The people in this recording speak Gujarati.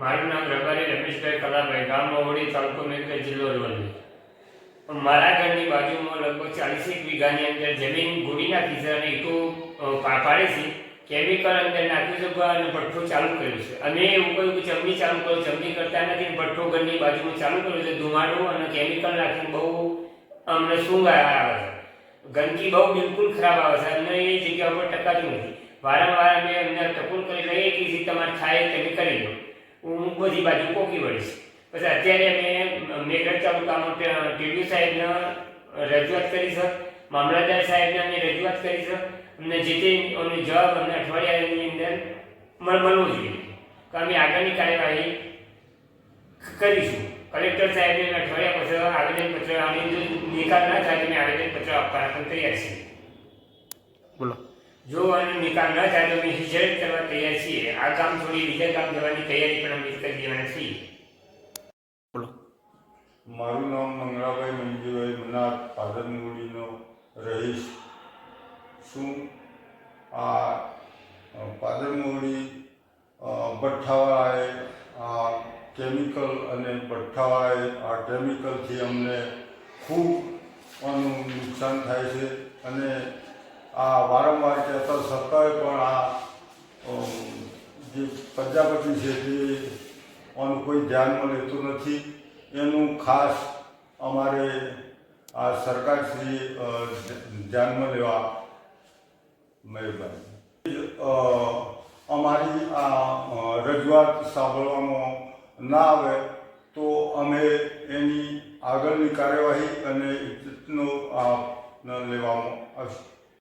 મારું નામ રબારી રમેશભાઈ કલાભાઈ. ગામ મહુડી તાલુકો મેઘરજ જિલ્લો પણ મારા ઘરની બાજુમાં લગભગ ચાલીસેક વીઘાની અંદર જમીન ગોળી નાખી છે અને ઈટો પાડી છે. કેમિકલ અંદર નાખ્યું છે અને ભઠ્ઠો ચાલુ કર્યું છે. અને એવું કહ્યું કે ચમની ચાલુ કરો, ચમની કરતા નથી ભઠ્ઠો ઘરની બાજુમાં ચાલુ કર્યું છે, ધુમાડો અને કેમિકલ નાખીને બહુ અમને શું આવે છે. ગંદકી બહુ બિલકુલ ખરાબ આવે છે. અમને એ જગ્યા ઉપર ટકાતું નથી. વારંવાર અમે એમને ટકોર કરી લઈએ કે તમારે થાય તમે કરી લો બધી બાજુ કોકી વળીશ. પછી અત્યારે અમે મેઘરજ તાલુકામાં ટીડીઓ સાહેબને રજૂઆત કરી છે, મામલતદાર સાહેબને અમે રજૂઆત કરી છે. અમને જે તે એનો જવાબ અમને અઠવાડિયાની અંદર મળ, મળવો જોઈએ. તો અમે આગળની કાર્યવાહી કરીશું. કલેક્ટર સાહેબને અમે અઠવાડિયા પછી આવેદનપત્ર જો નિકાલ ના થાય અમે આવેદનપત્ર આપવાના પણ તૈયાર છીએ. બોલો. જો આનો નિકાલ ન થાય તો અમે હિજરત કરવા તૈયાર છીએ. આ કામ છોડી બીજા કામ જવાની તૈયારી પણ અમે કરી દેવાના છીએ. બોલો. મારું નામ મંગળાભાઈ મંજીભાઈ મનાર પાદરમુડીનો રહીશ. શું આ પાદરમુડી ભઠ્ઠાવાળાએ આ કેમિકલ અને ભઠ્ઠાવાળાએ આ કેમિકલથી અમને ખૂબ આનું નુકસાન થાય છે અને આ વારંવાર કહેતા છતાંય પણ આ જે પ્રજાપતિ છે તે આનું કોઈ ધ્યાનમાં લેતું નથી. એનું ખાસ અમારે આ સરકારશ્રી ધ્યાનમાં લેવા મહેરબાની. અમારી આ રજૂઆત સાંભળવામાં ના આવે તો અમે એની આગળની કાર્યવાહી અને આ લેવામાં આવશે.